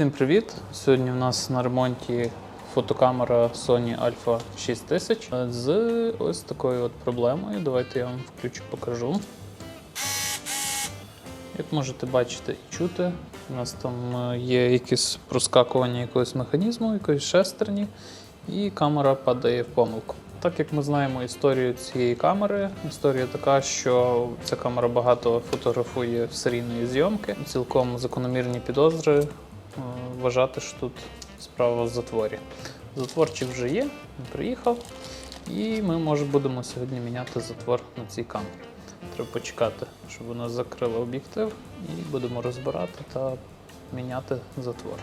Всім привіт! Сьогодні у нас на ремонті фотокамера Sony Alpha 6000 з ось такою от проблемою. Давайте я вам включу, покажу. Як можете бачити і чути, у нас там е, є якесь проскакування якогось механізму, якоїсь шестерні, і камера падає в помилку. Так як ми знаємо історію цієї камери, історія така, що ця камера багато фотографує в серійної зйомки. Цілком закономірні підозри вважати, що тут справа в затворі. Затворчик вже є, він приїхав, і ми може будемо сьогодні міняти затвор на цій камері. Треба почекати, щоб вона закрила об'єктив, і будемо розбирати та міняти затвор.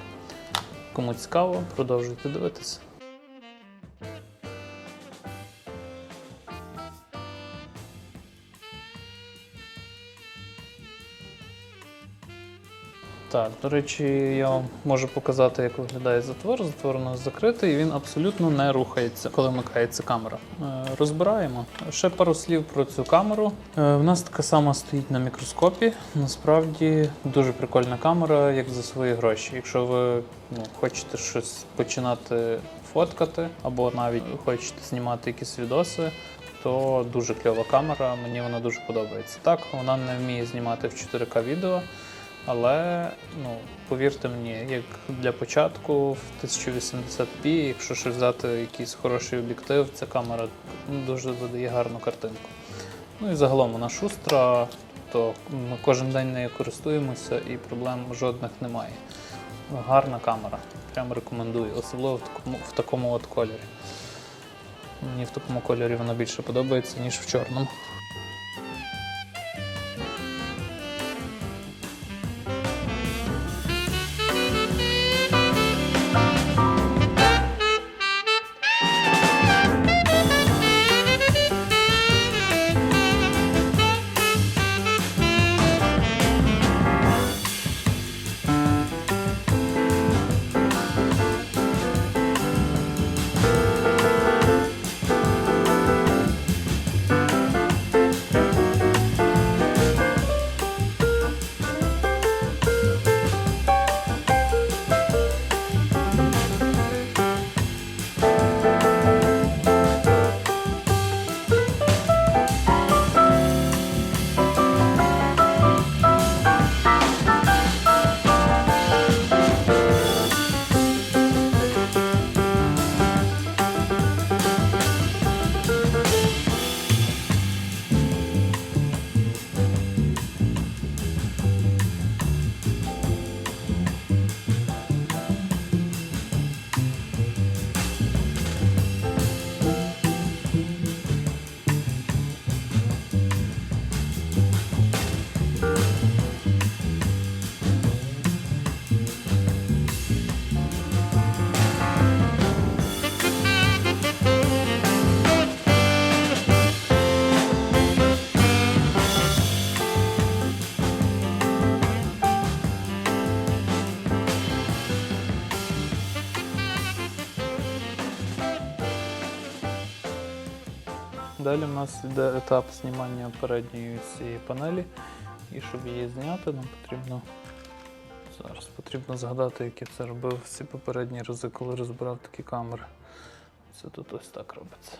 Кому цікаво, продовжуйте дивитися. Так, до речі, я вам можу показати, як виглядає затвор. Затвор у нас закритий, він абсолютно не рухається, коли вмикається камера. Е, Розбираємо. Ще пару слів про цю камеру. Е, У нас така сама стоїть на мікроскопі. Насправді дуже прикольна камера, як за свої гроші. Якщо ви ну, хочете щось починати фоткати, або навіть хочете знімати якісь відоси. То дуже кльова камера, мені вона дуже подобається. Так, вона не вміє знімати в 4К відео, але ну, повірте мені, як для початку в 1080p, якщо ще взяти якийсь хороший об'єктив, ця камера ну, дуже видає гарну картинку. Ну і загалом вона шустра, то ми кожен день нею користуємося і проблем жодних немає. Гарна камера, прям рекомендую, особливо в такому, в такому от кольорі. Мені в такому кольорі вона більше подобається, ніж в чорному. Далі у нас йде етап знімання передньої цієї панелі. І щоб її зняти, нам потрібно зараз потрібно згадати, як я це робив всі попередні рази, коли розбирав такі камери. Це тут ось так робиться.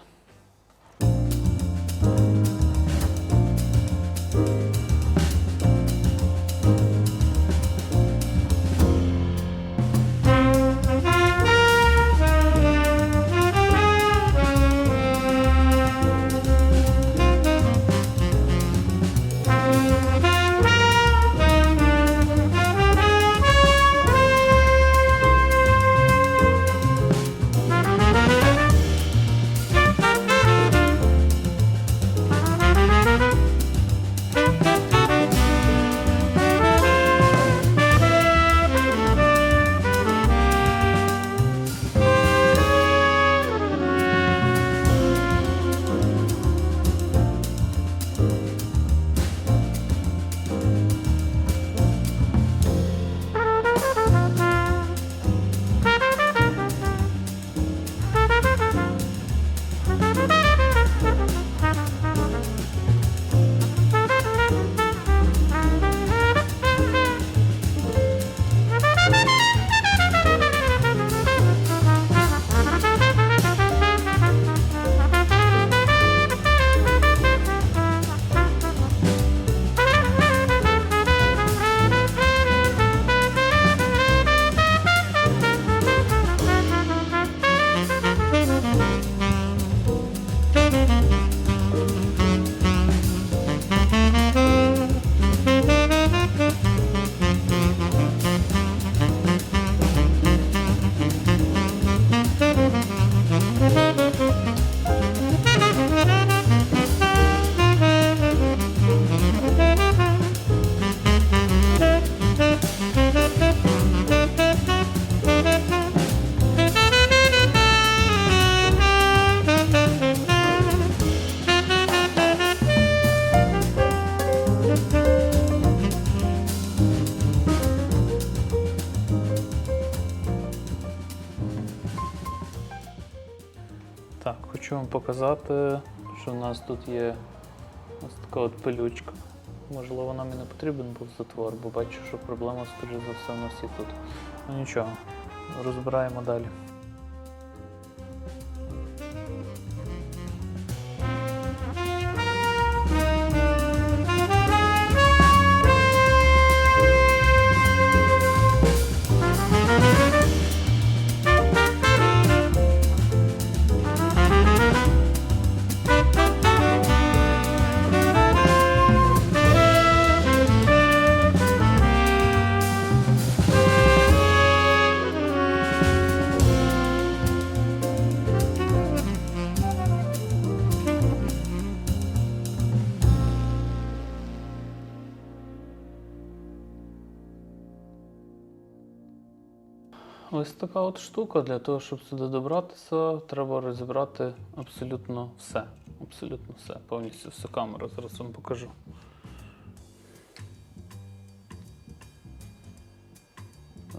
Хочу вам показати, що в нас тут є ось така от пилючка. Можливо, нам і не потрібен був затвор, бо бачу, що проблема, скоріш за все, у нас і тут. Ну нічого, розбираємо далі. Ось така от штука. Для того, щоб сюди добратися, треба розібрати абсолютно все. Абсолютно все. Повністю всю камеру. Зараз вам покажу.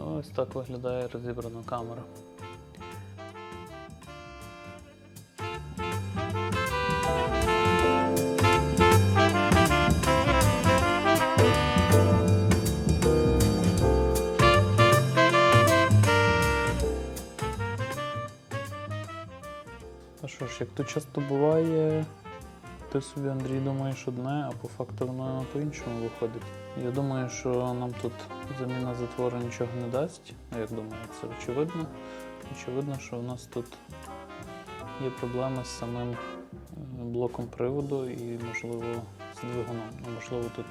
Ось так виглядає розібрана камера. Що ж, як то часто буває, ти собі, Андрій, думаєш одне, а по факту воно по-іншому виходить. Я думаю, що нам тут заміна затвору нічого не дасть. Як думаю, це очевидно. Очевидно, що в нас тут є проблеми з самим е, блоком приводу і, можливо, з двигуном. Ну, можливо, тут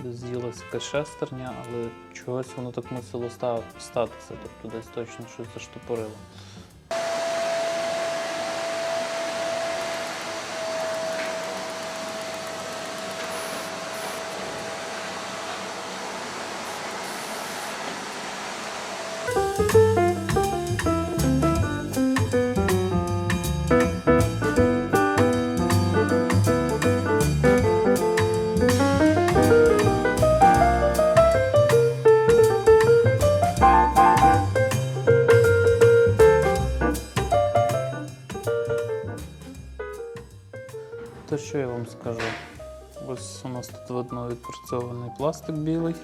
десь з'їлася якась шестерня, але чогось воно так мусило ста- статися. Тобто десь точно щось заштопорило. У нас тут видно відпрацьований пластик білий.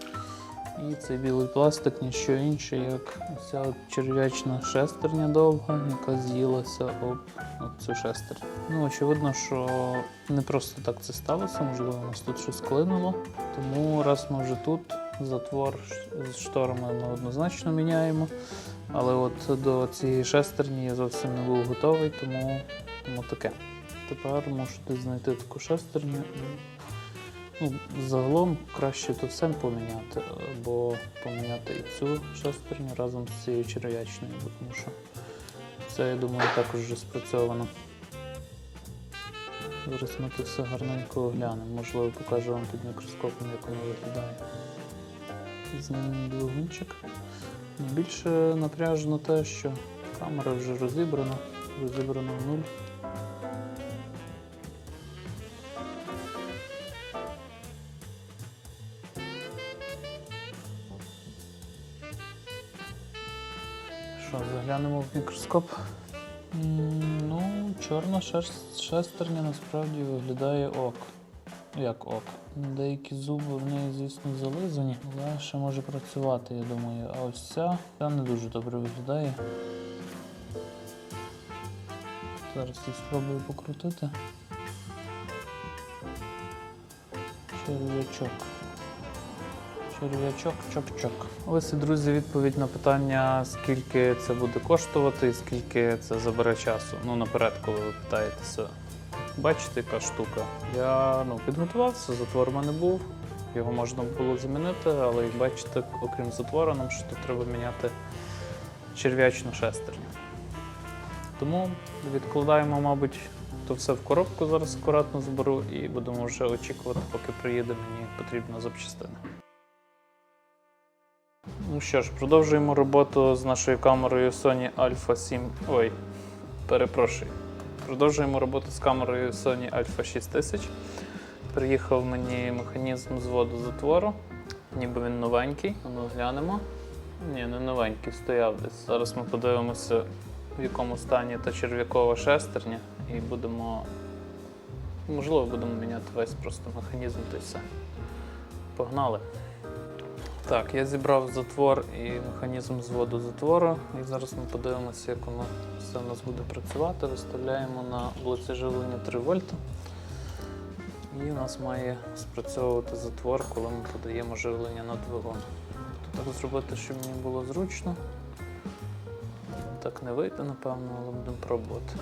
І цей білий пластик ніщо інше, як ця черв'ячна шестерня довга, яка з'їлася об, об цю шестерню. Ну, очевидно, що не просто так це сталося, можливо, у нас тут щось клинуло. Тому раз ми вже тут, затвор з шторами ми однозначно міняємо. Але от до цієї шестерні я зовсім не був готовий, тому, тому таке. Тепер можете знайти таку шестерню. і, Ну, загалом краще тут все поміняти, або поміняти і цю шестерню разом з цією черв'ячною, тому що це, я думаю, також вже спрацьовано. Зараз ми тут все гарненько оглянемо. Можливо, покажу вам під мікроскопом, як воно виглядає. Змінний двигунчик. Більше напряжено те, що камера вже розібрана, розібрана в нуль. Мікроскоп? Ну, чорна шестерня насправді виглядає ок. Як ок. Деякі зуби в неї, звісно, зализані, але ще може працювати, я думаю. А ось ця, ця не дуже добре виглядає. Зараз я спробую покрутити. Черв'ячок. Черв'ячок, чок-чок. Ось і друзі, відповідь на питання, скільки це буде коштувати і скільки це забере часу. Ну, наперед, коли ви питаєтеся. Бачите, яка штука. Я ну, підготувався, затвор в мене був. Його можна було замінити, але як бачите, окрім затвора, нам ще треба міняти черв'ячну шестерню. Тому відкладаємо, мабуть, то все в коробку зараз акуратно зберу і будемо вже очікувати, поки приїде мені потрібна запчастина. Ну що ж, продовжуємо роботу з нашою камерою Sony Alpha 7. Ой, перепрошую. Продовжуємо роботу з камерою Sony Alpha 6000. Приїхав мені механізм зводу затвору. Ніби він новенький. Ну, глянемо. Ні, не новенький, стояв десь. Зараз ми подивимося, в якому стані та черв'якова шестерня, і будемо, можливо, будемо міняти весь просто механізм та й все. Погнали. Так, я зібрав затвор і механізм зводу затвору. І зараз ми подивимося, як воно все у нас буде працювати. Виставляємо на блоці живлення 3 вольта. І у нас має спрацьовувати затвор, коли ми подаємо живлення на двигун. Тобто так зробити, щоб мені було зручно. Так не вийде, напевно, але будемо пробувати.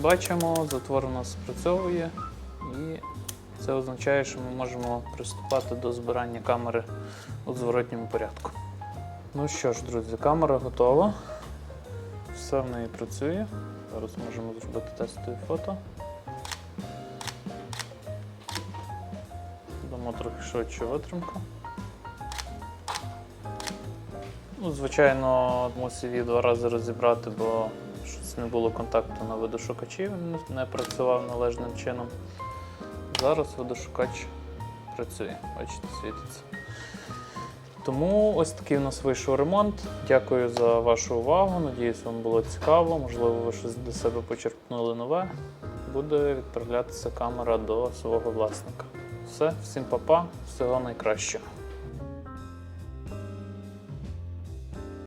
Бачимо, затвор у нас спрацьовує і це означає, що ми можемо приступати до збирання камери у зворотньому порядку. Ну що ж, друзі, камера готова. Все в неї працює. Зараз можемо зробити тестові фото. Дамо трохи швидшу витримку. Ну, звичайно, мусив її два рази розібрати, бо не було контакту на видошукачі, він не працював належним чином. Зараз видошукач працює, бачите, світиться. Тому ось такий у нас вийшов ремонт. Дякую за вашу увагу. Надіюсь, вам було цікаво. Можливо, ви щось для себе почерпнули нове. Буде відправлятися камера до свого власника. Все, всім па-па, всього найкращого.